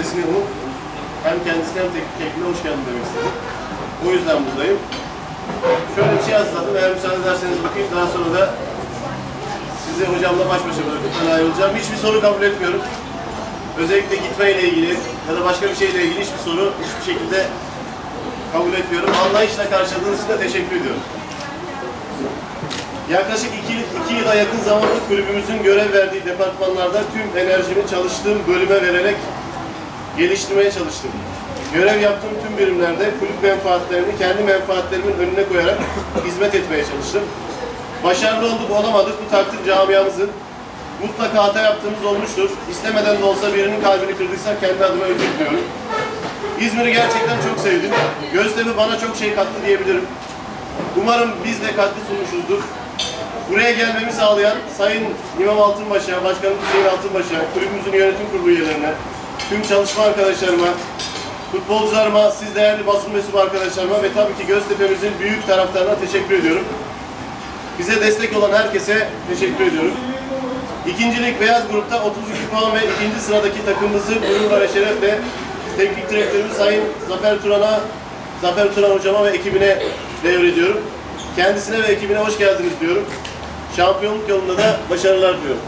böylesini umup hem kendisine hem tek- tekniğine hoş geldin demek istedim. O yüzden buradayım. Şöyle bir şey hazırladım. Eğer müsaade ederseniz bakayım. Daha sonra da sizi hocamla baş başa bırakıp ayrılacağım. Hiçbir soru kabul etmiyorum. Özellikle gitmeyle ilgili ya da başka bir şeyle ilgili hiçbir soru hiçbir şekilde kabul etmiyorum. Anlayışla karşıladığınız için de teşekkür ediyorum. Yaklaşık iki, iki yıla yakın zamandır kulübümüzün görev verdiği departmanlarda tüm enerjimi çalıştığım bölüme vererek geliştirmeye çalıştım. Görev yaptığım tüm birimlerde kulüp menfaatlerini kendi menfaatlerimin önüne koyarak hizmet etmeye çalıştım. Başarılı olduk olamadık bu takdir camiamızın. Mutlaka hata yaptığımız olmuştur. İstemeden de olsa birinin kalbini kırdıysak kendi adıma özür diliyorum. İzmir'i gerçekten çok sevdim. Göztepe bana çok şey kattı diyebilirim. Umarım biz de katkı sunmuşuzdur. Buraya gelmemi sağlayan Sayın İmam Altınbaş'a, Başkanım Hüseyin Altınbaş'a, kulübümüzün yönetim kurulu üyelerine, tüm çalışma arkadaşlarıma, futbolcularıma, siz değerli basın mensubu arkadaşlarıma ve tabii ki Göztepe'mizin büyük taraftarına teşekkür ediyorum. Bize destek olan herkese teşekkür ediyorum. İkincilik Beyaz Grup'ta 32 puan ve ikinci sıradaki takımımızı gururla ve şerefle teknik direktörümüz Sayın Zafer Turan'a, Zafer Turan hocama ve ekibine devrediyorum. Kendisine ve ekibine hoş geldiniz diyorum. Şampiyonluk yolunda da başarılar diliyorum.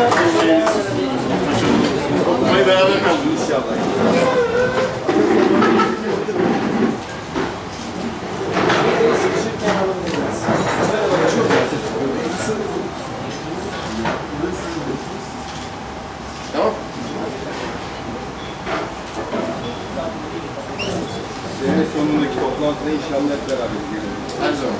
Hocam, beraber kalın inşallah. Tamam. Sene sonundaki toplantıda inşallah hep beraber gelelim. Her zaman.